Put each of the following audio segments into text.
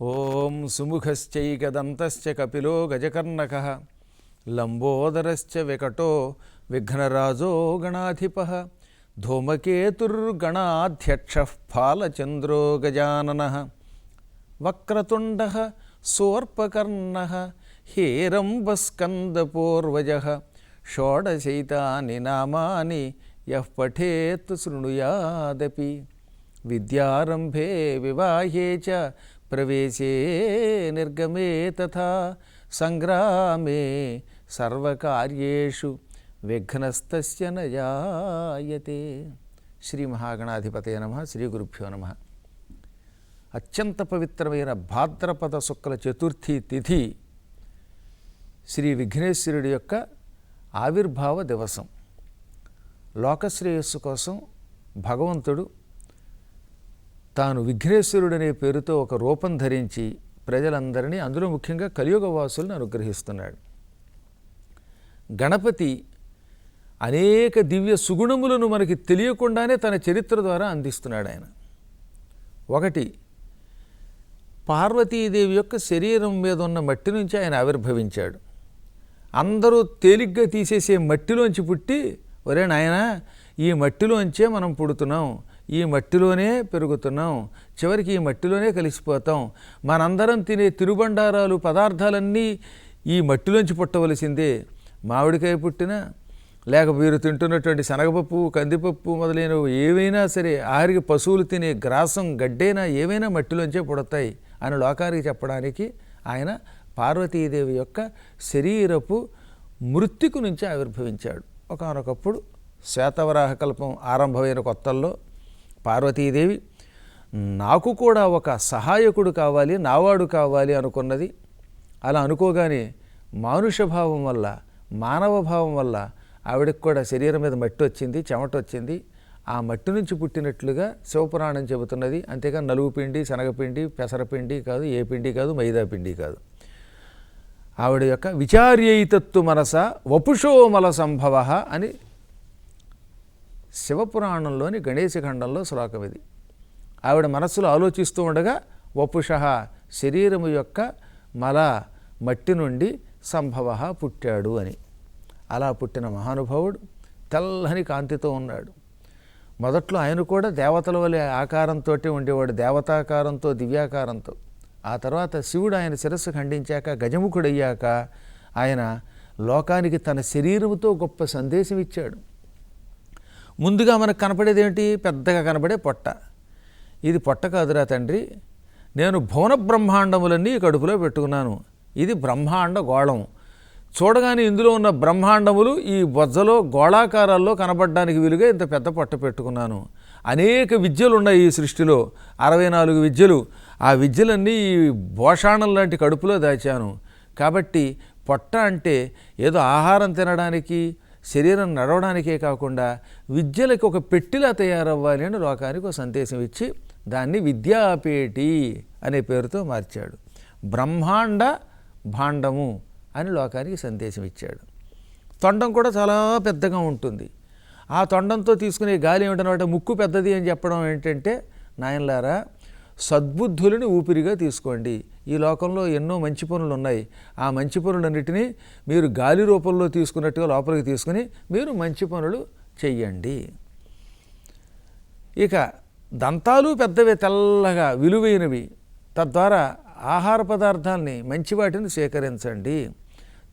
ఓం సుముఖశ్చైకదంతశ్చ కపిలో గజకర్ణక లంబోదరశ్చ వికటో విఘ్నరాజో గణాధిప ధూమకేతుర్గణాధ్యక్ష ఫాలచంద్రో గజానన వక్రతుండ సోర్పకర్ణ హేరంబస్కందపూర్వజ షోడశైతాని నామాని యః పఠేత్ శృణుయాదపి విద్యారంభే వివాహే చ ప్రవేశే నిర్గమే తథా సంగ్రామే సర్వకార్యేషు విఘ్నస్తస్య నయాయతే. శ్రీ మహాగణాధిపతయ నమ శ్రీ గురుభ్యో నమ. అత్యంత పవిత్రమైన భాద్రపద శుక్ల చతుర్థి తిథి శ్రీ విఘ్నేశ్వరుడి యొక్క ఆవిర్భావ దివసం. లోకశ్రేయస్సు కోసం భగవంతుడు తాను విఘ్నేశ్వరుడనే పేరుతో ఒక రూపం ధరించి ప్రజలందరినీ అందులో ముఖ్యంగా కలియుగ వాసులను అనుగ్రహిస్తున్నాడు. గణపతి అనేక దివ్య సుగుణములను మనకి తెలియకుండానే తన చరిత్ర ద్వారా అందిస్తున్నాడు ఆయన. ఒకటి పార్వతీదేవి యొక్క శరీరం మీద ఉన్న మట్టి నుంచి ఆయన ఆవిర్భవించాడు. అందరూ తేలిగ్గా తీసేసే మట్టిలోంచి పుట్టి ఒరే నాయన ఈ మట్టిలోంచే మనం పుడుతున్నాం. ఈ మట్టిలోనే పెరుగుతున్నాం. చివరికి ఈ మట్టిలోనే కలిసిపోతాం. మనందరం తినే తిరుబండారాలు పదార్థాలన్నీ ఈ మట్టిలోంచి పుట్టవలసిందే. మామిడికాయ పుట్టినా లేక మీరు తింటున్నటువంటి శనగపప్పు కందిపప్పు మొదలైనవి ఏవైనా సరే ఆఖరికి పశువులు తినే గ్రాసం గడ్డైనా ఏవైనా మట్టిలోంచే పుడతాయి అని లోకానికి చెప్పడానికి ఆయన పార్వతీదేవి యొక్క శరీరపు మృతికు నుంచి ఆవిర్భవించాడు. ఒకనొకప్పుడు శ్వేతవరాహ కల్పం ఆరంభమైన కొత్తల్లో పార్వతీదేవి నాకు కూడా ఒక సహాయకుడు కావాలి నావాడు కావాలి అనుకున్నది. అలా అనుకోగానే మానుష భావం వల్ల మానవ భావం వల్ల ఆవిడకి కూడా శరీరం మీద మట్టి వచ్చింది చెమట వచ్చింది. ఆ మట్టి నుంచి పుట్టినట్లుగా శివపురాణం చెబుతున్నది. అంతేగా నలుగు పిండి శనగపిండి పెసరపిండి కాదు ఏ పిండి కాదు మైదా పిండి కాదు. ఆవిడ యొక్క విచార్యైతత్తు మనస వపుషోమల సంభవ అని శివపురాణంలోని గణేశఖండంలో శ్లోకం ఇది. ఆవిడ మనస్సులో ఆలోచిస్తూ ఉండగా వపుష శరీరము యొక్క మల మట్టి నుండి సంభవ పుట్టాడు అని. అలా పుట్టిన మహానుభావుడు తెల్లని కాంతితో ఉన్నాడు. మొదట్లో ఆయన కూడా దేవతల వలె ఆకారంతో ఉండేవాడు దేవతాకారంతో దివ్యాకారంతో. ఆ తర్వాత శివుడు ఆయన శిరస్సు ఖండించాక గజముఖుడయ్యాక ఆయన లోకానికి తన శరీరముతో గొప్ప సందేశం ఇచ్చాడు ముందుగా మనకు కనపడేది ఏంటి? పెద్దగా కనపడే పొట్ట. ఇది పొట్ట కాదురా తండ్రి. నేను భువన బ్రహ్మాండములన్నీ ఈ కడుపులో పెట్టుకున్నాను. ఇది బ్రహ్మాండ గోళం. చూడగానే ఇందులో ఉన్న బ్రహ్మాండములు ఈ బొజ్జలో గోళాకారాల్లో కనబడడానికి వీలుగా ఇంత పెద్ద పొట్ట పెట్టుకున్నాను. అనేక విద్యలు ఉన్నాయి ఈ సృష్టిలో. అరవై నాలుగు విద్యలు. ఆ విద్యలన్నీ ఈ భోషాణం లాంటి కడుపులో దాచాను. కాబట్టి పొట్ట అంటే ఏదో ఆహారం తినడానికి శరీరం నడవడానికే కాకుండా విద్యలకు ఒక పెట్టిలా తయారవ్వాలి అని లోకానికి ఒక సందేశం ఇచ్చి దాన్ని విద్యాపేటి అనే పేరుతో మార్చాడు. బ్రహ్మాండ భాండము అని లోకానికి సందేశం ఇచ్చాడు. తొండం కూడా చాలా పెద్దగా ఉంటుంది. ఆ తొండంతో తీసుకునే గాలి ఏమిటనమాట ముక్కు పెద్దది అని చెప్పడం ఏంటంటే నాయనలారా సద్బుద్ధులని ఊపిరిగా తీసుకోండి. ఈ లోకంలో ఎన్నో మంచి పనులు ఉన్నాయి. ఆ మంచి పనులన్నిటినీ మీరు గాలి రూపంలో తీసుకున్నట్టుగా లోపలికి తీసుకుని మీరు మంచి పనులు చెయ్యండి. ఇక దంతాలు పెద్దవి తెల్లగా విలువైనవి. తద్వారా ఆహార పదార్థాలని మంచి వాటిని సేకరించండి.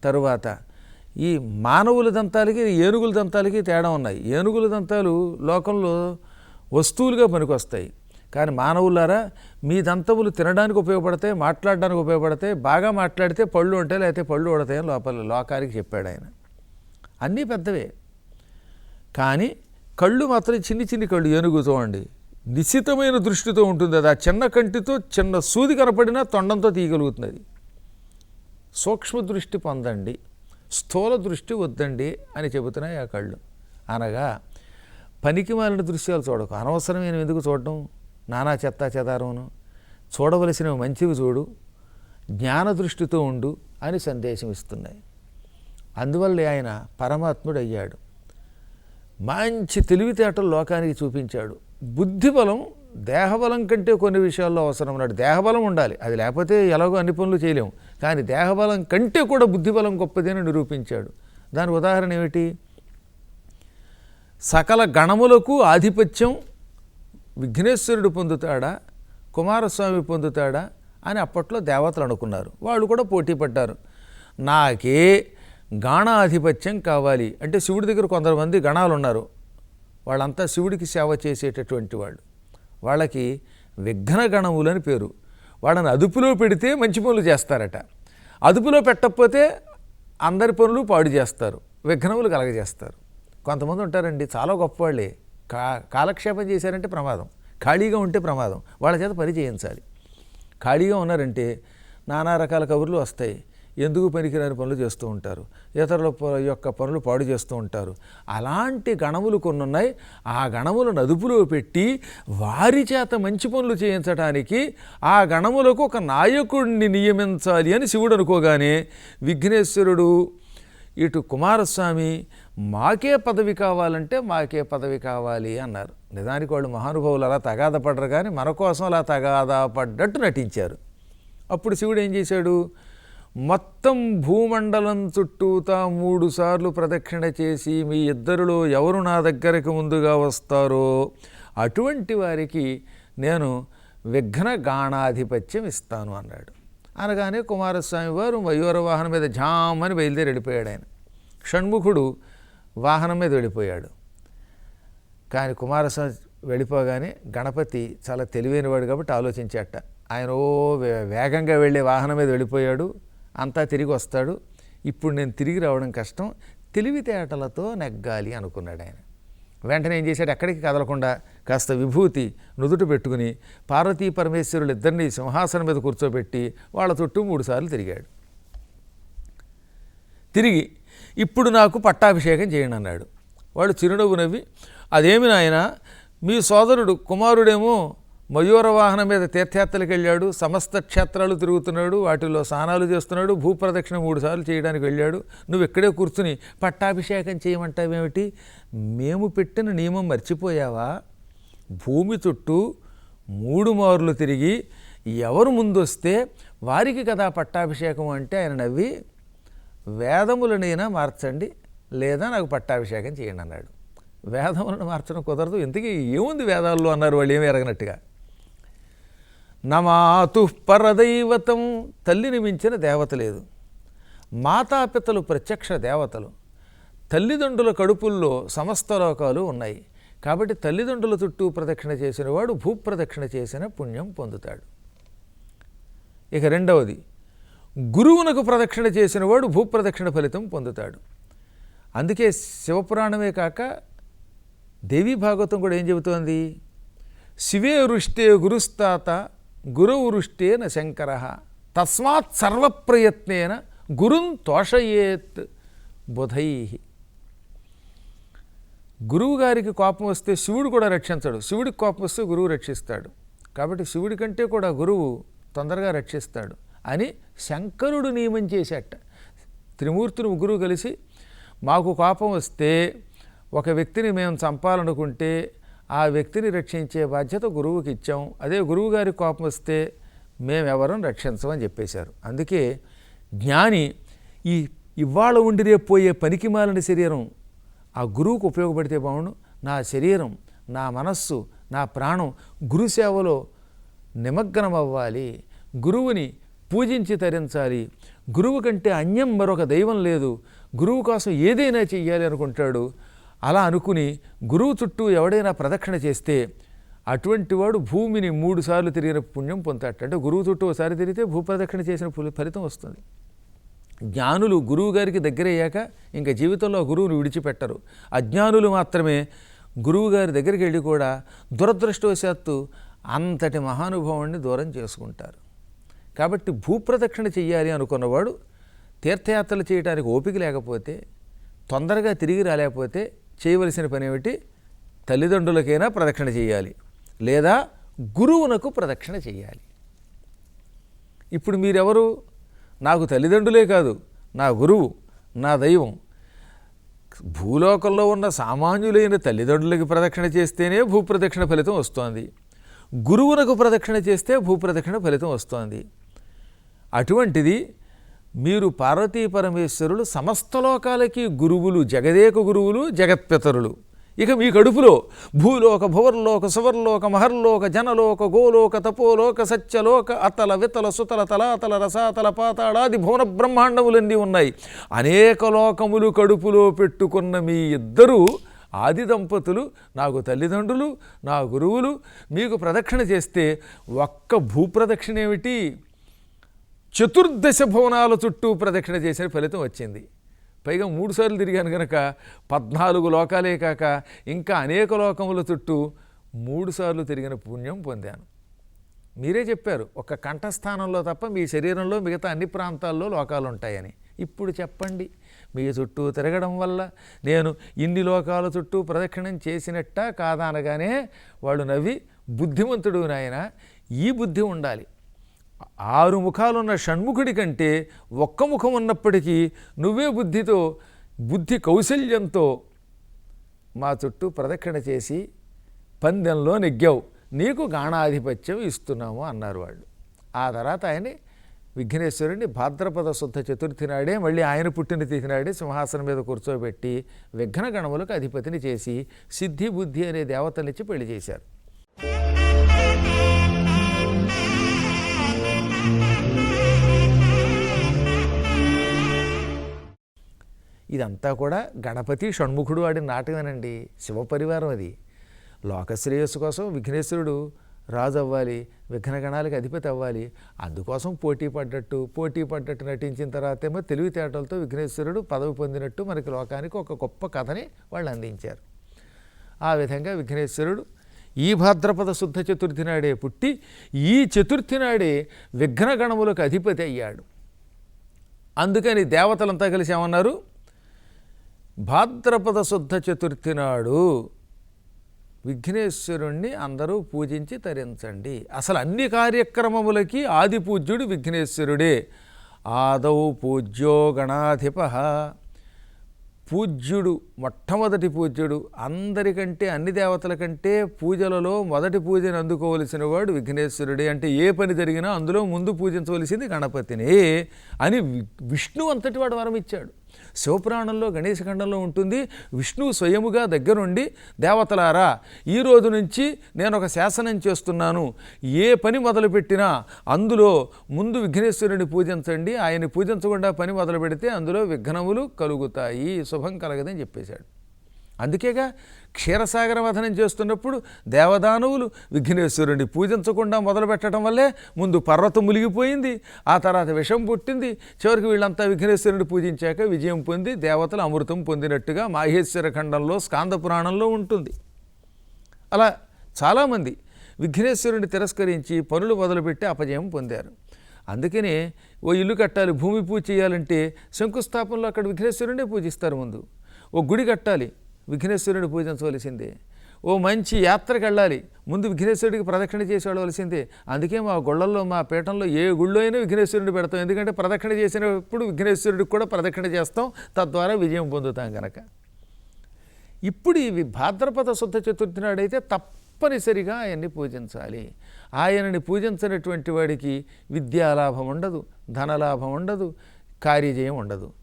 తరువాత ఈ మానవుల దంతాలకి ఏనుగుల దంతాలకి తేడా ఉన్నాయి. ఏనుగుల దంతాలు లోకంలో వస్తువులుగా పనికొస్తాయి. కానీ మానవులారా మీ దంతములు తినడానికి ఉపయోగపడతాయి మాట్లాడడానికి ఉపయోగపడతాయి బాగా మాట్లాడితే పళ్ళు ఉంటాయి లేకపోతే పళ్ళు ఉడతాయని లోపల లోకానికి చెప్పాడు ఆయన. అన్నీ పెద్దవే. కానీ కళ్ళు మాత్రం చిన్ని చిన్ని కళ్ళు ఏనుగుతో అండి. నిశ్చితమైన దృష్టితో ఉంటుంది అది. ఆ చిన్న కంటితో చిన్న సూది కనపడినా తొండంతో తీయగలుగుతుంది అది. సూక్ష్మ దృష్టి పొందండి. స్థూల దృష్టి వద్దండి అని చెబుతున్నాయి ఆ కళ్ళు. అనగా పనికి మాలిన దృశ్యాలు చూడకు. అనవసరమైన ఎందుకు చూడటం? నానా చెత్త చెదారమును. చూడవలసినవి మంచివి చూడు జ్ఞాన దృష్టితో ఉండు అని సందేశం ఇస్తున్నాయి. అందువల్లే ఆయన పరమాత్ముడు అయ్యాడు మంచి తెలివితేటలు లోకానికి చూపించాడు. బుద్ధి బలం దేహబలం కంటే కొన్ని విషయాల్లో అవసరం ఉన్నాడు. దేహబలం ఉండాలి. అది లేకపోతే ఎలాగో అన్ని పనులు చేయలేము. కానీ దేహబలం కంటే కూడా బుద్ధిబలం గొప్పది అని నిరూపించాడు. దాని ఉదాహరణ ఏమిటి? సకల గణములకు ఆధిపత్యం విఘ్నేశ్వరుడు పొందుతాడా? కుమారస్వామి పొందుతాడా? అని అప్పట్లో దేవతలు అనుకున్నారు. వాళ్ళు కూడా పోటీ పడ్డారు. నాకే గాణాధిపత్యం కావాలి. అంటే శివుడి దగ్గర కొంతమంది గణాలు ఉన్నారు వాళ్ళంతా శివుడికి సేవ చేసేటటువంటి వాళ్ళు. వాళ్ళకి విఘ్న గణములని పేరు. వాళ్ళని అదుపులో పెడితే మంచి పనులు చేస్తారట. అదుపులో పెట్టకపోతే అందరి పనులు పాడు చేస్తారు. విఘ్నములు కలగజేస్తారు. కొంతమంది ఉంటారండి చాలా గొప్పవాళ్ళే. కా కాలక్షేపం చేశారంటే ప్రమాదం. ఖాళీగా ఉంటే ప్రమాదం. వాళ్ళ చేత పని చేయించాలి. ఖాళీగా ఉన్నారంటే నానా రకాల కబుర్లు వస్తాయి. ఎందుకు పనికిరాని పనులు చేస్తూ ఉంటారు? ఇతరుల ప- యొక్క పనులు పాడు చేస్తూ ఉంటారు. అలాంటి గణములు కొన్ని ఉన్నాయి ఆ గణములను అదుపులో పెట్టి వారి చేత మంచి పనులు చేయించడానికి ఆ గణములకు ఒక నాయకుడిని నియమించాలి అని శివుడు అనుకోగానే విఘ్నేశ్వరుడు ఇటు కుమారస్వామి మాకే పదవి కావాలంటే మాకే పదవి కావాలి అన్నారు. నిజానికి వాళ్ళు మహానుభావులు అలా తగాద పడరు కానీ మన కోసం అలా తగాదా పడ్డట్టు నటించారు. అప్పుడు శివుడు ఏం చేశాడు? మొత్తం భూమండలం చుట్టూతా మూడు సార్లు ప్రదక్షిణ చేసి మీ ఇద్దరిలో ఎవరు నా దగ్గరికి ముందుగా వస్తారో అటువంటి వారికి నేను విఘ్న గాణాధిపత్యం ఇస్తాను అన్నాడు. అనగానే కుమారస్వామి వారు మయూర వాహనం మీద జామని బయలుదేరి వెళ్ళిపోయాడు ఆయన. షణ్ముఖుడు వాహనం మీద వెళ్ళిపోయాడు. కానీ కుమారస్వామి వెళ్ళిపోగానే గణపతి చాలా తెలివైనవాడు కాబట్టి ఆలోచించేట. ఆయన ఓ వే- వేగంగా వెళ్ళే వాహనం మీద వెళ్ళిపోయాడు. అంతా తిరిగి వస్తాడు. ఇప్పుడు నేను తిరిగి రావడం కష్టం. తెలివితేటలతో నెగ్గాలి అనుకున్నాడు ఆయన. వెంటనే ఏం చేశాడు? ఎక్కడికి కదలకుండా కాస్త విభూతి నుదుట పెట్టుకుని పార్వతీ పరమేశ్వరులు ఇద్దరిని సింహాసనం మీద కూర్చోబెట్టి వాళ్ళ చుట్టూ మూడుసార్లు తిరిగాడు. తిరిగి ఇప్పుడు నాకు పట్టాభిషేకం చేయండి అన్నాడు. వాడు చిరునవ్వు నవ్వి అదేమి నాయన మీ సోదరుడు కుమారుడేమో మయూర వాహనం మీద తీర్థయాత్రలకు వెళ్ళాడు సమస్త క్షేత్రాలు తిరుగుతున్నాడు వాటిలో స్నానాలు చేస్తున్నాడు భూప్రదక్షిణ మూడుసార్లు చేయడానికి వెళ్ళాడు. నువ్వు ఇక్కడే కూర్చుని పట్టాభిషేకం చేయమంటావేమిటి? మేము పెట్టిన నియమం మర్చిపోయావా? భూమి చుట్టూ మూడు మార్లు తిరిగి ఎవరు ముందొస్తే వారికి కదా పట్టాభిషేకం అంటే ఆయన నవ్వి వేదములనైనా మార్చండి లేదా నాకు పట్టాభిషేకం చేయండి అన్నాడు. వేదములను మార్చడం కుదరదు. ఇంతకీ ఏముంది వేదాల్లో అన్నారు వాళ్ళు? ఏమి ఎరగనట్టుగా. నమాతు పరదైవతం తల్లిని మించిన దేవత లేదు. మాతాపితలు ప్రత్యక్ష దేవతలు. తల్లిదండ్రుల కడుపుల్లో సమస్త లోకాలు ఉన్నాయి. కాబట్టి తల్లిదండ్రుల చుట్టూ ప్రదక్షిణ చేసిన వాడు భూప్రదక్షిణ చేసిన పుణ్యం పొందుతాడు. ఇక రెండవది గురువునకు ప్రదక్షిణ చేసిన వాడు భూప్రదక్షిణ ఫలితం పొందుతాడు. అందుకే శివపురాణమే కాక దేవీ భాగవతం కూడా ఏం చెబుతోంది? శివే వృష్టే గురుస్తాత గురువు వృష్టేన శంకర తస్మాత్ సర్వప్రయత్నేన గురుం తోషయేత్ బుధై. గురువు గారికి కోపం వస్తే శివుడు కూడా రక్షించడు. శివుడికి కోపం వస్తే గురువు రక్షిస్తాడు. కాబట్టి శివుడి కంటే కూడా గురువు తొందరగా రక్షిస్తాడు. అని శంకరుడు నియమం చేసేట త్రిమూర్తులు ముగ్గురు కలిసి మాకు కోపం వస్తే ఒక వ్యక్తిని మేము చంపాలనుకుంటే ఆ వ్యక్తిని రక్షించే బాధ్యత గురువుకి ఇచ్చాం. అదే గురువు గారి కోపం వస్తే మేమెవరం రక్షించమని చెప్పేశారు. అందుకే జ్ఞాని ఈ ఇవాళ ఉండి రేపు పోయే పనికిమాలని శరీరం ఆ గురువుకు ఉపయోగపడితే బాగుండు. నా శరీరం నా మనస్సు నా ప్రాణం గురు సేవలో నిమగ్నం అవ్వాలి గురువుని పూజించి తరించాలి. గురువు కంటే అన్యం మరొక దైవం లేదు. గురువు కోసం ఏదైనా చెయ్యాలి అనుకుంటాడు. అలా అనుకుని గురువు చుట్టూ ఎవడైనా ప్రదక్షిణ చేస్తే అటువంటి వాడు భూమిని మూడు సార్లు తిరిగిన పుణ్యం పొందుతాడు. అంటే గురువు చుట్టూ ఒకసారి తిరిగితే భూప్రదక్షిణ చేసిన ఫలితం వస్తుంది. జ్ఞానులు గురువు గారికి దగ్గరయ్యాక ఇంకా జీవితంలో గురువును విడిచిపెట్టరు. అజ్ఞానులు మాత్రమే గురువు గారి దగ్గరికి వెళ్ళి కూడా దురదృష్టవశాత్తు అంతటి మహానుభావాన్ని దూరం చేసుకుంటారు. కాబట్టి భూప్రదక్షిణ చెయ్యాలి అనుకున్నవాడు తీర్థయాత్రలు చేయడానికి ఓపిక లేకపోతే తొందరగా తిరిగి రాలేకపోతే చేయవలసిన పని ఏమిటి తల్లిదండ్రులకైనా ప్రదక్షిణ చేయాలి లేదా గురువునకు ప్రదక్షిణ చేయాలి ఇప్పుడు మీరెవరు? నాకు తల్లిదండ్రులే కాదు నా గురువు నా దైవం. భూలోకంలో ఉన్న సామాన్యులైన తల్లిదండ్రులకి ప్రదక్షిణ చేస్తేనే భూప్రదక్షిణ ఫలితం వస్తోంది. గురువునకు ప్రదక్షిణ చేస్తే భూప్రదక్షిణ ఫలితం వస్తోంది. అటువంటిది మీరు పార్వతీ పరమేశ్వరులు సమస్త లోకాలకి గురువులు జగదేక గురువులు జగత్పితరులు. ఇక మీ కడుపులో భూలోక భువర్లోక సువర్లోక మహర్లోక జనలోక గోలోక తపోలోక సత్యలోక అతల వితల సుతల తలాతల రసాతల పాతాళాది భువన బ్రహ్మాండములన్నీ ఉన్నాయి. అనేక లోకములు కడుపులో పెట్టుకున్న మీ ఇద్దరూ ఆది దంపతులు నాకు తల్లిదండ్రులు నా గురువులు మీకు ప్రదక్షిణ చేస్తే ఒక్క భూప్రదక్షిణ ఏమిటి చతుర్దశ భవనాల చుట్టూ ప్రదక్షిణ చేసిన ఫలితం వచ్చింది. పైగా మూడుసార్లు తిరిగాను కనుక పద్నాలుగు లోకాలే కాక ఇంకా అనేక లోకముల చుట్టూ మూడుసార్లు తిరిగిన పుణ్యం పొందాను. మీరే చెప్పారు ఒక కంఠస్థానంలో తప్ప మీ శరీరంలో మిగతా అన్ని ప్రాంతాల్లో లోకాలు ఉంటాయని ఇప్పుడు చెప్పండి మీ చుట్టూ తిరగడం వల్ల నేను ఇన్ని లోకాల చుట్టూ ప్రదక్షిణం చేసినట్ట కాదనగానే వాళ్ళు నవ్వి బుద్ధిమంతుడు నాయన ఈ బుద్ధి ఉండాలి. ఆరు ముఖాలున్న షణ్ముఖుడి కంటే ఒక్క ముఖం ఉన్నప్పటికీ నువ్వే బుద్ధితో బుద్ధి కౌశల్యంతో మా చుట్టూ ప్రదక్షిణ చేసి పందెంలో నెగ్గావు. నీకు గాణాధిపత్యం ఇస్తున్నాము అన్నారు వాళ్ళు. ఆ తర్వాత ఆయన విఘ్నేశ్వరుడిని భాద్రపద శుద్ధ చతుర్థి నాడే మళ్ళీ ఆయన పుట్టిన తిథి నాడే సింహాసనం మీద కూర్చోబెట్టి విఘ్న గణములకు అధిపతిని చేసి సిద్ధి బుద్ధి అనే దేవతనిచ్చి పెళ్ళి చేశారు. ఇదంతా కూడా గణపతి షణ్ముఖుడు ఆడిన నాటకమేనండి. శివపరివారం అది. లోకశ్రేయస్సు కోసం విఘ్నేశ్వరుడు రాజు అవ్వాలి విఘ్నగణాలకు అధిపతి అవ్వాలి. అందుకోసం పోటీ పడ్డట్టు పోటీ పడ్డట్టు నటించిన తర్వాత ఏమో తెలివితేటలతో విఘ్నేశ్వరుడు పదవి పొందినట్టు మనకి లోకానికి ఒక గొప్ప కథని వాళ్ళు అందించారు. ఆ విధంగా విఘ్నేశ్వరుడు ఈ భాద్రపద శుద్ధ చతుర్థి నాడే పుట్టి ఈ చతుర్థి నాడే విఘ్నగణములకు అధిపతి అయ్యాడు. అందుకని దేవతలంతా కలిసి ఏమన్నారు? భాద్రపద శుద్ధ చతుర్థి నాడు విఘ్నేశ్వరుణ్ణి అందరూ పూజించి తరించండి. అసలు అన్ని కార్యక్రమములకి ఆది పూజ్యుడు విఘ్నేశ్వరుడే. ఆదౌ పూజ్యో గణాధిప. పూజ్యుడు మొట్టమొదటి పూజ్యుడు అందరికంటే అన్ని దేవతల కంటే పూజలలో మొదటి పూజను అందుకోవలసిన వాడు విఘ్నేశ్వరుడే. అంటే ఏ పని జరిగినా అందులో ముందు పూజించవలసింది గణపతిని అని విష్ణు అంతటి వాడు వరం ఇచ్చాడు శివపురాణంలో గణేశఖండంలో ఉంటుంది. విష్ణువు స్వయముగా దగ్గరుండి దేవతలారా ఈ రోజు నుంచి నేను ఒక శాసనం చేస్తున్నాను. ఏ పని మొదలుపెట్టినా అందులో ముందు విఘ్నేశ్వరుని పూజించండి. ఆయన పూజించకుండా పని మొదలు పెడితే అందులో విఘ్నములు కలుగుతాయి. శుభం కలగదని చెప్పేశాడు. అందుకేగా క్షీరసాగర వధనం చేస్తున్నప్పుడు దేవదానవులు విఘ్నేశ్వరుని పూజించకుండా మొదలు పెట్టడం వల్లే ముందు పర్వతం ములిగిపోయింది ఆ తర్వాత విషం పుట్టింది. చివరికి వీళ్ళంతా విఘ్నేశ్వరుని పూజించాక విజయం పొంది దేవతలు అమృతం పొందినట్టుగా మాహేశ్వర ఖండంలో స్కాంద పురాణంలో ఉంటుంది. అలా చాలామంది విఘ్నేశ్వరుని తిరస్కరించి పనులు మొదలుపెట్టి అపజయం పొందారు. అందుకనే ఓ ఇల్లు కట్టాలి భూమి పూజ చేయాలంటే శంకుస్థాపనలో అక్కడ విఘ్నేశ్వరుడే పూజిస్తారు ముందు. ఓ గుడి కట్టాలి విఘ్నేశ్వరుని పూజించవలసిందే. ఓ మంచి యాత్రకు వెళ్ళాలి. ముందు విఘ్నేశ్వరుడికి ప్రదక్షిణ చేసి వెళ్ళవలసిందే. అందుకే మా గుళ్ళల్లో మా పీఠంలో ఏ గుళ్ళో అయినా విఘ్నేశ్వరుడిని పెడతాం. ఎందుకంటే ప్రదక్షిణ చేసినప్పుడు విఘ్నేశ్వరుడికి కూడా ప్రదక్షిణ చేస్తాం. తద్వారా విజయం పొందుతాం కనుక ఇప్పుడు ఇవి భాద్రపద శుద్ధ చతుర్థి నాడైతే తప్పనిసరిగా ఆయన్ని పూజించాలి. ఆయనని పూజించినటువంటి వాడికి విద్యాలాభం ఉండదు ధనలాభం ఉండదు కార్యజయం ఉండదు.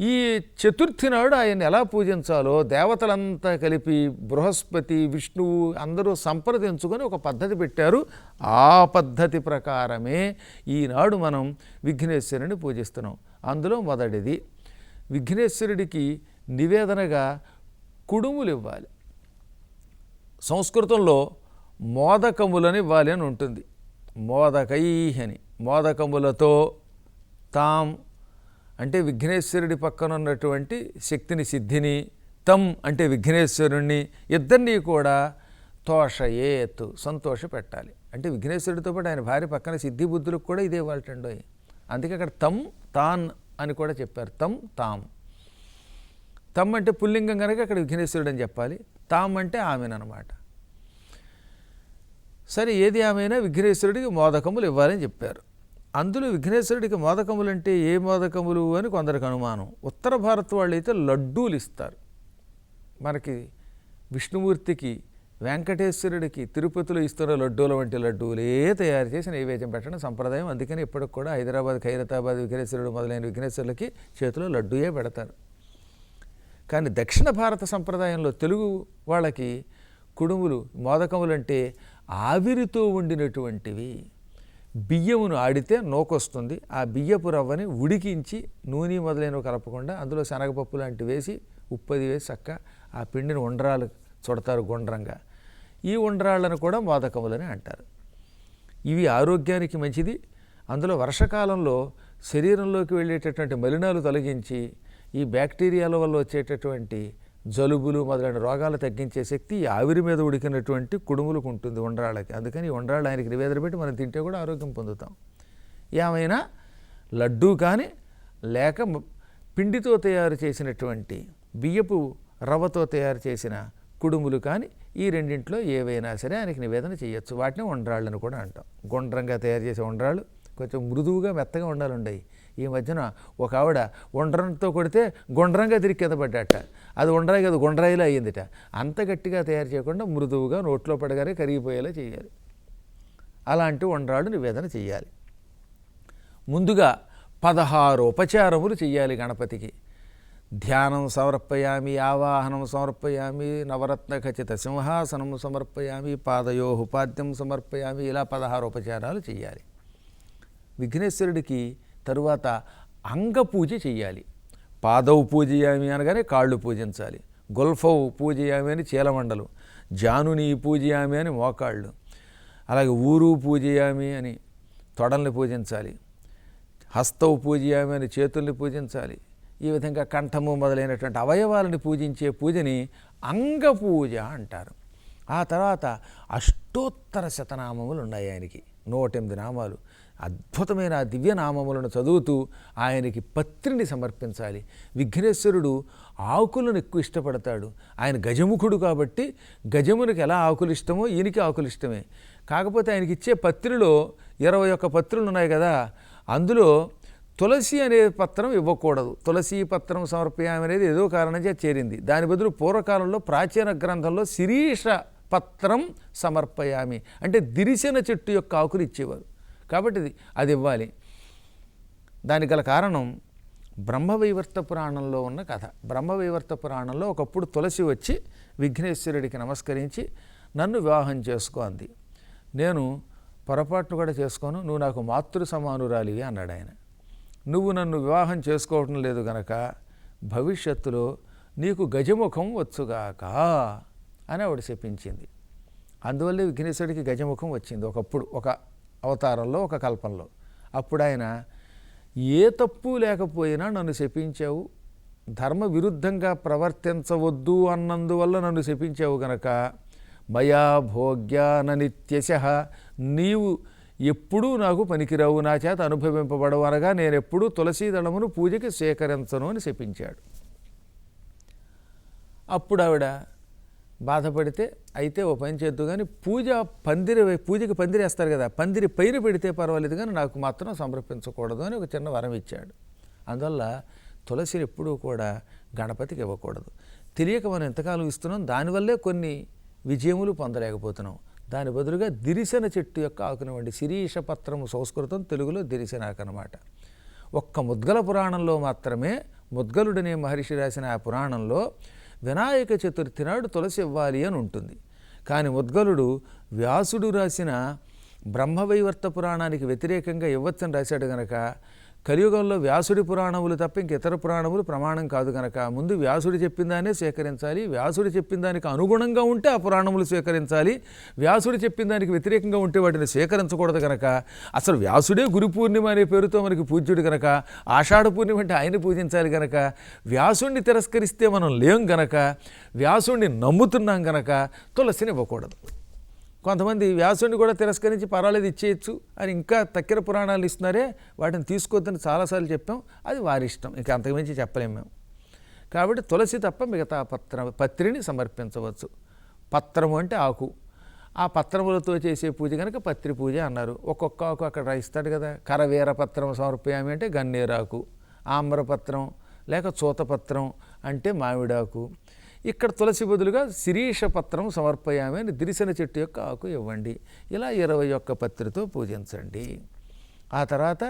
ఈ చతుర్థి నాడు ఆయన ఎలా పూజించాలో దేవతలంతా కలిపి బృహస్పతి విష్ణువు అందరూ సంప్రదించుకొని ఒక పద్ధతి పెట్టారు. ఆ పద్ధతి ప్రకారమే ఈనాడు మనం విఘ్నేశ్వరుని పూజిస్తున్నాం. అందులో మొదటిది విఘ్నేశ్వరుడికి నివేదనగా కుడుములు ఇవ్వాలి సంస్కృతంలో మోదకములని ఇవ్వాలి అని ఉంటుంది. మోదకై అని మోదకములతో తాం అంటే విఘ్నేశ్వరుడి పక్కన ఉన్నటువంటి శక్తిని సిద్ధిని తం అంటే విఘ్నేశ్వరుణ్ణి ఇద్దరినీ కూడా తోషయేత్ సంతోష పెట్టాలి. అంటే విఘ్నేశ్వరుడితో పాటు ఆయన భార్య పక్కన సిద్ధి బుద్ధులకు కూడా ఇదే వాళ్ళటండో అందుకే అక్కడ తమ్ తాన్ అని కూడా చెప్పారు. తమ్ తాం. తమ్ అంటే పుల్లింగం కనుక అక్కడ విఘ్నేశ్వరుడు అని చెప్పాలి. తామ్ అంటే ఆమెనమాట సరే ఏది ఆమెనా? విఘ్నేశ్వరుడికి మోదకములు ఇవ్వాలని చెప్పారు. అందులో విఘ్నేశ్వరుడికి మోదకములు అంటే ఏ మోదకములు అని కొందరికి అనుమానం. ఉత్తర భారత్ వాళ్ళు అయితే లడ్డూలు ఇస్తారు. మనకి విష్ణుమూర్తికి వెంకటేశ్వరుడికి తిరుపతిలో ఇస్తున్న లడ్డూల వంటి లడ్డూలే తయారు చేసి నైవేద్యం పెట్టడం సంప్రదాయం. అందుకని ఇప్పటికి కూడా హైదరాబాద్ ఖైరతాబాద్ విఘ్నేశ్వరుడు మొదలైన విఘ్నేశ్వరులకి చేతిలో లడ్డూయే పెడతారు. కానీ దక్షిణ భారత సంప్రదాయంలో తెలుగు వాళ్ళకి కుడుములు మోదకములు అంటే ఆవిరితో వండినటువంటివి. బియ్యమును ఆడితే నోకొస్తుంది. ఆ బియ్యపు రవ్వని ఉడికించి నూనె మొదలైనవి కలపకుండా అందులో శనగపప్పు లాంటివి వేసి ఉప్పది వేసి చక్క ఆ పిండిని ఉండరాలు చుడతారు గుండ్రంగా. ఈ ఉండరాళ్ళను కూడా మోదకములని అంటారు. ఇవి ఆరోగ్యానికి మంచిది. అందులో వర్షకాలంలో శరీరంలోకి వెళ్ళేటటువంటి మలినాలు తొలగించి ఈ బ్యాక్టీరియాల వల్ల వచ్చేటటువంటి జలుబులు మొదలైన రోగాలు తగ్గించే శక్తి ఆవిరి మీద ఉడికినటువంటి కుడుములకు ఉంటుంది ఉండ్రాళ్ళకి అందుకని ఈ ఉండ్రాళ్ళు ఆయనకి నివేదన పెట్టి మనం తింటే కూడా ఆరోగ్యం పొందుతాం. ఏమైనా లడ్డూ కానీ లేక పిండితో తయారు చేసినటువంటి బియ్యపు రవ్వతో తయారు చేసిన కుడుములు కానీ ఈ రెండింటిలో ఏవైనా సరే ఆయనకి నివేదన చేయొచ్చు. వాటిని ఉండ్రాళ్ళని కూడా అంటాం. గుండ్రంగా తయారు చేసే ఉండ్రాళ్ళు కొంచెం మృదువుగా మెత్తగా ఉండాలి ఉండయి. ఈ మధ్యన ఒక ఆవిడ ఉండ్రంతో కొడితే గుండ్రంగా తిరిగి కింద పడ్డాట. అది ఉండరాయి కదా గుండ్రాయిలా అయ్యిందిట. అంత గట్టిగా తయారు చేయకుండా మృదువుగా నోట్లో పడగానే కరిగిపోయేలా చేయాలి. అలాంటి ఉండ్రాళ్ళు నివేదన చేయాలి ముందుగా పదహారు ఉపచారములు చేయాలి గణపతికి. ధ్యానం సమర్పయామి ఆవాహనం సమర్పయామి నవరత్న ఖచ్చిత సింహాసనం సమర్పయామి పాదయో ఉపాద్యం సమర్పయామి ఇలా పదహారు ఉపచారాలు చేయాలి విఘ్నేశ్వరుడికి తరువాత అంగపూజ చేయాలి పాదవు పూజయామి అనగానే కాళ్ళు పూజించాలి. గుల్ఫవు పూజయామి అని చీలమండలు. జానుని పూజయామి అని మోకాళ్ళు. అలాగే ఊరు పూజయామి అని తొడల్ని పూజించాలి. హస్తవు పూజయామి అని చేతుల్ని పూజించాలి. ఈ విధంగా కంఠము మొదలైనటువంటి అవయవాలని పూజించే పూజని అంగ పూజ అంటారు. ఆ తర్వాత అష్టోత్తర శతనామములు ఉన్నాయి ఆయనకి. నూటెనిమిది నామాలు. అద్భుతమైన దివ్యనామములను దివ్య నామములను చదువుతూ ఆయనకి పత్రిని సమర్పించాలి. విఘ్నేశ్వరుడు ఆకులను ఎక్కువ ఇష్టపడతాడు. ఆయన గజముఖుడు కాబట్టి గజమునికి ఎలా ఆకులు ఇష్టమో ఈయనకి ఆకులు ఇష్టమే కాకపోతే ఆయనకి ఇచ్చే పత్రిలో ఇరవై ఒక్క పత్రులు ఉన్నాయి కదా అందులో తులసి అనే పత్రం ఇవ్వకూడదు. తులసి పత్రం సమర్పయామి అనేది ఏదో కారణం చేత చేరింది. దాని బదులు పూర్వకాలంలో ప్రాచీన గ్రంథంలో శిరీష పత్రం సమర్పయామి. అంటే దిరిసిన చెట్టు యొక్క ఆకులు ఇచ్చేవారు. కాబట్టి అది ఇవ్వాలి. దానికి గల కారణం బ్రహ్మవైవర్త పురాణంలో ఉన్న కథ. బ్రహ్మవైవర్త పురాణంలో ఒకప్పుడు తులసి వచ్చి విఘ్నేశ్వరుడికి నమస్కరించి నన్ను వివాహం చేసుకో అంది. నేను పొరపాటును కూడా చేసుకోను నువ్వు నాకు మాతృ సమానురాలివి అన్నాడు ఆయన. నువ్వు నన్ను వివాహం చేసుకోవటం లేదు గనక భవిష్యత్తులో నీకు గజముఖం వచ్చుగాక అని ఆవిడ చెప్పించింది. అందువల్లే విఘ్నేశ్వరుడికి గజముఖం వచ్చింది. ఒకప్పుడు ఒక అవతారంలో ఒక కల్పంలో. అప్పుడు ఆయన ఏ తప్పు లేకపోయినా నన్ను శపించావు. ధర్మ విరుద్ధంగా ప్రవర్తించవద్దు అన్నందువల్ల నన్ను శపించావు గనక మయా భోగ్యాన నిత్యశ. నీవు ఎప్పుడూ నాకు పనికిరావు. నా చేత అనుభవింపబడవు అనగా నేను ఎప్పుడూ తులసీదళమును పూజకి సేకరించను అని శపించాడు. అప్పుడు ఆవిడ బాధపడితే అయితే ఓ పని చేద్దు కానీ పూజ పందిరి పూజకి పందిరి వేస్తారు కదా పందిరి పైన పెడితే పర్వాలేదు కానీ నాకు మాత్రం సమర్పించకూడదు అని ఒక చిన్న వరం ఇచ్చాడు. అందువల్ల తులసిని ఎప్పుడూ కూడా గణపతికి ఇవ్వకూడదు. తెలియక మనం ఎంతకాలం ఇస్తున్నాం దానివల్లే కొన్ని విజయములు పొందలేకపోతున్నాం. దాని బదులుగా దిరిసెన చెట్టు యొక్క ఆకునివ్వండి శిరీష పత్రము సంస్కృతం తెలుగులో దిరిసెనాకనమాట అన్నమాట ఒక్క ముద్గల పురాణంలో మాత్రమే ముద్గలుడనే మహర్షి రాసిన ఆ పురాణంలో వినాయక చతుర్థి నాడు తులసి ఇవ్వాలి అని ఉంటుంది. కానీ ఉద్గలుడు వ్యాసుడు రాసిన బ్రహ్మవైవర్త పురాణానికి వ్యతిరేకంగా ఇవ్వచ్చని రాశాడు గనక కలియుగంలో వ్యాసుడి పురాణములు తప్ప ఇంక ఇతర పురాణములు ప్రమాణం కాదు కనుక ముందు వ్యాసుడు చెప్పిన స్వీకరించాలి. వ్యాసుడు చెప్పిన దానికి అనుగుణంగా ఉంటే ఆ పురాణములు స్వీకరించాలి. వ్యాసుడు చెప్పిన దానికి వ్యతిరేకంగా ఉంటే వాటిని స్వీకరించకూడదు కనుక అసలు వ్యాసుడే గురు పూర్ణిమ అనే పేరుతో మనకి పూజ్యుడు కనుక ఆషాఢ పూర్ణిమ అంటే ఆయన పూజించాలి కనుక వ్యాసుడిని తిరస్కరిస్తే మనం లేం గనక. వ్యాసుడిని నమ్ముతున్నాం గనక. తులసిని ఇవ్వకూడదు. కొంతమంది వ్యాసుని కూడా తిరస్కరించి పర్వాలేదు ఇచ్చేయచ్చు అని ఇంకా తక్కిన పురాణాలు ఇస్తున్నారే వాటిని తీసుకోవద్దని చాలాసార్లు చెప్పాం. అది వారి ఇష్టం. ఇంకా అంతకుమించి చెప్పలేము మేము. కాబట్టి తులసి తప్ప మిగతా పత్ర పత్రిని సమర్పించవచ్చు. పత్రము అంటే ఆకు. ఆ పత్రములతో చేసే పూజ కనుక పత్రి పూజ అన్నారు. ఒక్కొక్క ఆకు అక్కడ ఇస్తాడు కదా. కరవీర పత్రం సమర్పయామి అంటే గన్నేరాకు. ఆమ్రపత్రం లేక చూతపత్రం అంటే మామిడాకు. ఇక్కడ తులసి బదులుగా శిరీష పత్రం సమర్పయామి అని దిరిసిన చెట్టు యొక్క ఆకు ఇవ్వండి. ఇలా ఇరవై ఒక్క పత్రితో పూజించండి. ఆ తర్వాత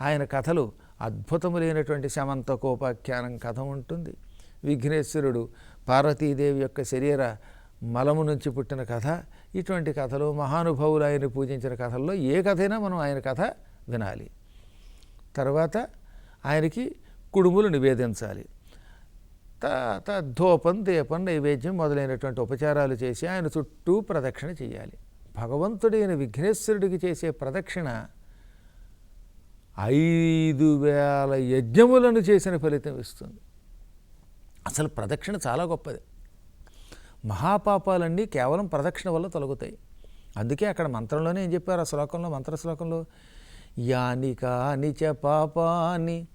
ఆయన కథలు అద్భుతములైనటువంటి శమంతకోపాఖ్యానం కథ ఉంటుంది. విఘ్నేశ్వరుడు పార్వతీదేవి యొక్క శరీర మలము నుంచి పుట్టిన కథ ఇటువంటి కథలు మహానుభావులు ఆయన పూజించిన కథల్లో ఏ కథైనా మనం ఆయన కథ వినాలి. తర్వాత ఆయనకి కుడుములు నివేదించాలి. తర్వాత ధూపం దీపం నైవేద్యం మొదలైనటువంటి ఉపచారాలు చేసి ఆయన చుట్టూ ప్రదక్షిణ చేయాలి. భగవంతుడైన విఘ్నేశ్వరుడికి చేసే ప్రదక్షిణ ఐదు వేల యజ్ఞములను చేసిన ఫలితం ఇస్తుంది. అసలు ప్రదక్షిణ చాలా గొప్పది. మహాపాపాలన్నీ కేవలం ప్రదక్షిణ వల్ల తొలగుతాయి. అందుకే అక్కడ మంత్రంలోనే ఏం చెప్పారు? ఆ శ్లోకంలో మంత్ర శ్లోకంలో యాని కాని చ పాపాని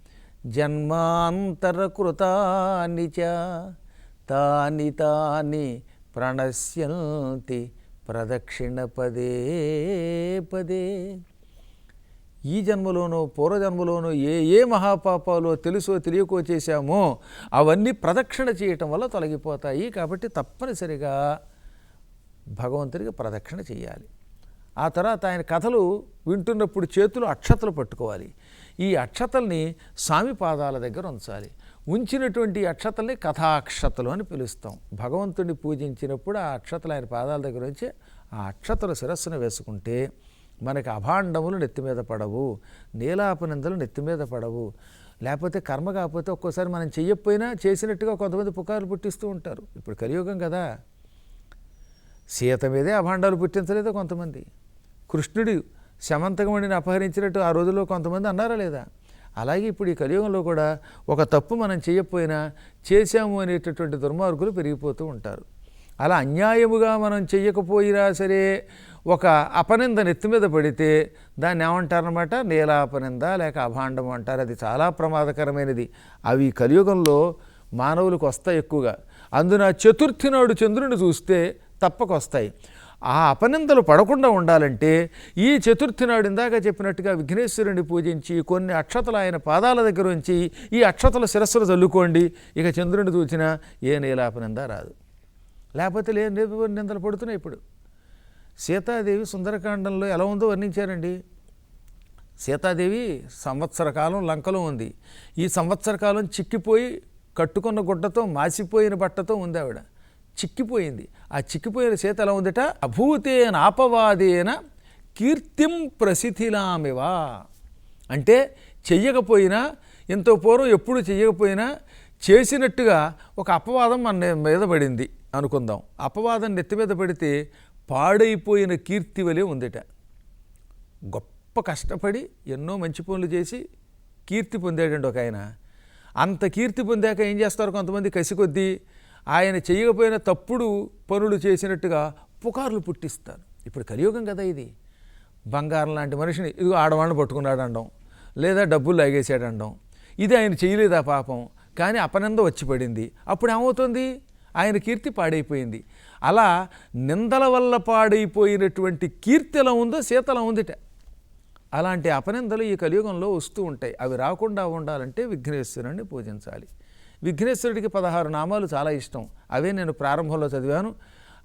జన్మాంతరకృతాని చ తాని తాని ప్రణశ్యంతి ప్రదక్షిణ పదే పదే. ఈ జన్మలోనో పూర్వజన్మలోనో ఏ ఏ మహాపాపాలో తెలుసో తెలియకో చేశామో అవన్నీ ప్రదక్షిణ చేయటం వల్ల తొలగిపోతాయి. కాబట్టి తప్పనిసరిగా భగవంతుడికి ప్రదక్షిణ చేయాలి. ఆ తర్వాత ఆయన కథలు వింటున్నప్పుడు చేతులు అక్షతలు పట్టుకోవాలి. ఈ అక్షతల్ని స్వామి పాదాల దగ్గర ఉంచాలి. ఉంచినటువంటి అక్షతల్ని కథాక్షతలు అని పిలుస్తాం. భగవంతుడిని పూజించినప్పుడు ఆ అక్షతలు ఆయన పాదాల దగ్గర ఉంచి ఆ అక్షతలు శిరస్సును వేసుకుంటే మనకి అభాండములు నెత్తి మీద పడవు నీలాపనిందలు నెత్తి మీద పడవు. లేకపోతే కర్మ కాకపోతే ఒక్కోసారి మనం చెయ్యకపోయినా చేసినట్టుగా కొంతమంది పుకార్లు పుట్టిస్తూ ఉంటారు. ఇప్పుడు కలియుగం కదా. సీత మీదే అభాండాలు పుట్టించలేదు కొంతమంది. కృష్ణుడు శమంతకమణిని అపహరించినట్టు ఆ రోజుల్లో కొంతమంది అన్నారా లేదా? అలాగే ఇప్పుడు ఈ కలియుగంలో కూడా ఒక తప్పు మనం చేయకపోయినా చేశాము అనేటటువంటి దుర్మార్గులు పెరిగిపోతూ ఉంటారు. అలా అన్యాయముగా మనం చెయ్యకపోయినా సరే ఒక అపనింద నెత్తి మీద పడితే దాన్ని ఏమంటారనమాట నీలాపనింద లేక అభాండం అంటారు. అది చాలా ప్రమాదకరమైనది. అవి కలియుగంలో మానవులకు వస్తాయి ఎక్కువగా. అందున చతుర్థి నాడు చంద్రుని చూస్తే తప్పక వస్తాయి ఆ అపనిందలు పడకుండా ఉండాలంటే ఈ చతుర్థి నాడు ఇందాక చెప్పినట్టుగా విఘ్నేశ్వరుని పూజించి కొన్ని అక్షతలు ఆయన పాదాల దగ్గర ఉంచి ఈ అక్షతల శిరస్సులు చల్లుకోండి. ఇక చంద్రుని చూచినా ఏ నీలాపనింద రాదు. లేకపోతే లే నిందలు పడుతున్నాయి ఇప్పుడు. సీతాదేవి సుందరకాండంలో ఎలా ఉందో వర్ణించారండి. సీతాదేవి సంవత్సర కాలం లంకలో ఉంది. ఈ సంవత్సర కాలం చిక్కిపోయి కట్టుకున్న గుడ్డతో మాసిపోయిన బట్టతో ఉంది ఆవిడ. చిక్కిపోయింది. ఆ చిక్కిపోయిన చేత ఎలా ఉందట? అభూతేన ఆపవాదేన కీర్తిం ప్రసిథిలామివా అంటే చెయ్యకపోయినా ఎంతో పూర్వం ఎప్పుడు చెయ్యకపోయినా చేసినట్టుగా ఒక అపవాదం మన మీద పడింది అనుకుందాం. అపవాదం నెత్తి మీద పడితే పాడైపోయిన కీర్తి వలె ఉందిట. గొప్ప కష్టపడి ఎన్నో మంచి పనులు చేసి కీర్తి పొందాడండి ఒక ఆయన. అంత కీర్తి పొందాక ఏం చేస్తారు కొంతమంది? కసికొద్దీ ఆయన చేయకపోయిన తప్పుడు పనులు చేసినట్టుగా పుకార్లు పుట్టిస్తారు. ఇప్పుడు కలియుగం కదా ఇది. బంగారం లాంటి మనిషిని ఇదిగో ఆడవాళ్ళని పట్టుకున్నాడు అనడం లేదా డబ్బులు లాగేసాడు అనడం ఇది ఆయన చేయలేదా పాపం? కానీ అపనింద వచ్చి పడింది. అప్పుడు ఏమవుతుంది? ఆయన కీర్తి పాడైపోయింది. అలా నిందల వల్ల పాడైపోయినటువంటి కీర్తి ఎలా ఉందో శీతలా ఉందిట. అలాంటి అపనిందలు ఈ కలియుగంలో వస్తూ ఉంటాయి. అవి రాకుండా ఉండాలంటే విఘ్నేశ్వరుని పూజించాలి. విఘ్నేశ్వరుడికి పదహారు నామాలు చాలా ఇష్టం. అవే నేను ప్రారంభంలో చదివాను.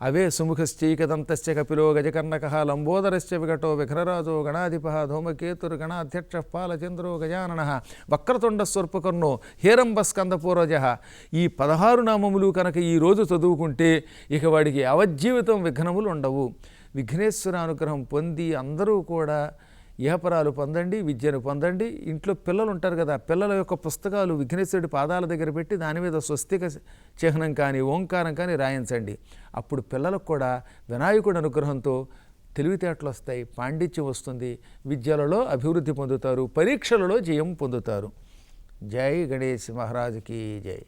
అవే సుముఖశ్చైకదంతశ్చ కపిలో గజకర్ణక లంబోదరశ్చ వికటో విఘ్నరాజో గణాధిప ధూమకేతురు గణాధ్యక్ష పాలచంద్రో గజానన వక్రతుండ స్వర్పకర్ణో హేరంబ స్కందపూర్వజ ఈ పదహారు నామములు కనుక ఈరోజు చదువుకుంటే ఇక వాడికి అవజ్జీవితం విఘ్నములు ఉండవు. విఘ్నేశ్వర అనుగ్రహం పొంది అందరూ కూడా ఇహపరాలు పొందండి విద్యను పొందండి. ఇంట్లో పిల్లలు ఉంటారు కదా పిల్లల యొక్క పుస్తకాలు విఘ్నేశ్వరుడి పాదాల దగ్గర పెట్టి దాని మీద స్వస్తిక చిహ్నం కానీ ఓంకారం కానీ రాయించండి. అప్పుడు పిల్లలకు కూడా వినాయకుడి అనుగ్రహంతో తెలివితేటలు వస్తాయి పాండిత్యం వస్తుంది విద్యలలో అభివృద్ధి పొందుతారు పరీక్షలలో జయం పొందుతారు. జై గణేష్ మహారాజుకి జై.